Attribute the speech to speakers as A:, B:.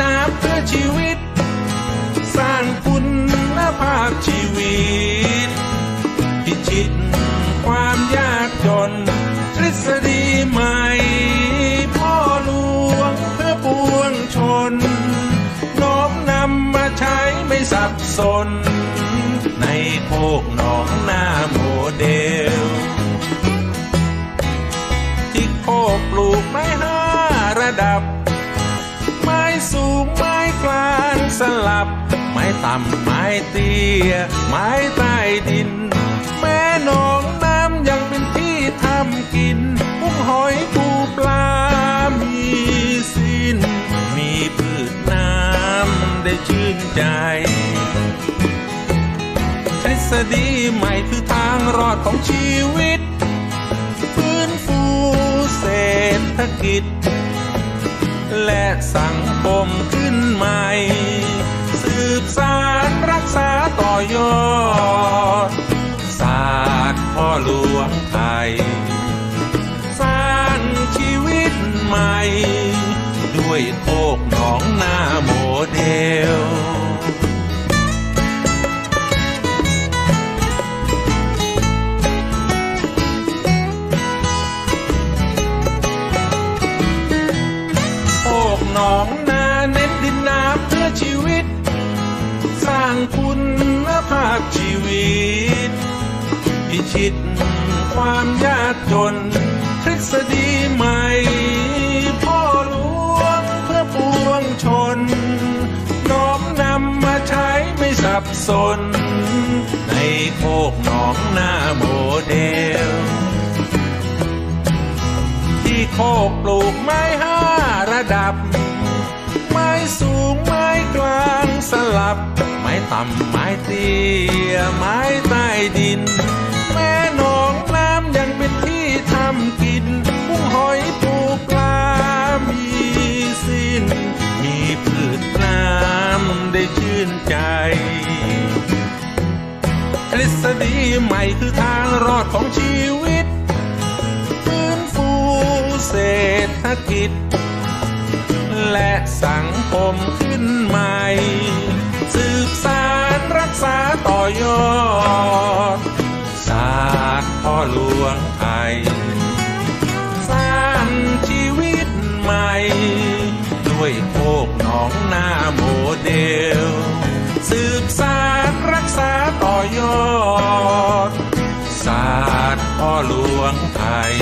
A: น้ำเพื่อชีวิต สร้างคุณภาพชีวิต พิชิตความยากจน ทฤษฎีใหม่ พ่อหลวงเพื่อปวงชน น้อมนำมาใช้ไม่สับสน ในโคกหนองหน้าโมเดลับไม้ต่ำไม้เตี้ย ไม้ใต้ดิน แม่หนองน้ำยังเป็นที่ทำกินกุ้งหอยปูปลา มีสิ้น มีพืชน้ำได้ชื่นใจทฤษฎีใหม่คือทางรอดของชีวิต ฟื้นฟูเศรษฐกิจ และสังคมขึ้นใหม่ อยอดศาสตร์พ่อหลวงไทย สร้างชีวิตใหม่ ด้วยโคกหนองนาโมเดลโคกหนองนาเน้นดินน้ำเพื่อชีวิต สร้างคุณ ภาพชีวิต พิชิตความยากจนทฤษฎีใหม่ พ่อหลวงเพื่อปวงชน น้อมนำมาใช้ไม่สับสน ในโคกหนองหน้าโมเดล ที่โคกปลูกไม้ห้าระดับ ไม้สูงไม้กลางสลับ ต่ำไม้เตี้ยไม้ใต้ดิน แม่หนองน้ำยังเป็นที่ทำกินกุ้งหอยปูปลา มีสิ้น มีพืชน้ำได้ชื่นใจทฤษฎีใหม่คือทางรอดของชีวิตฟื้นฟูเศรษฐกิจ และสังคมขึ้นมา รักษาต่อยอดศาสตร์พ่อหลวงไทยสร้างชีวิตใหม่ ด้วยโคกหนองนาโมเดล สืบสารรักษาต่อยอดศาสตร์พ่อหลวงไทย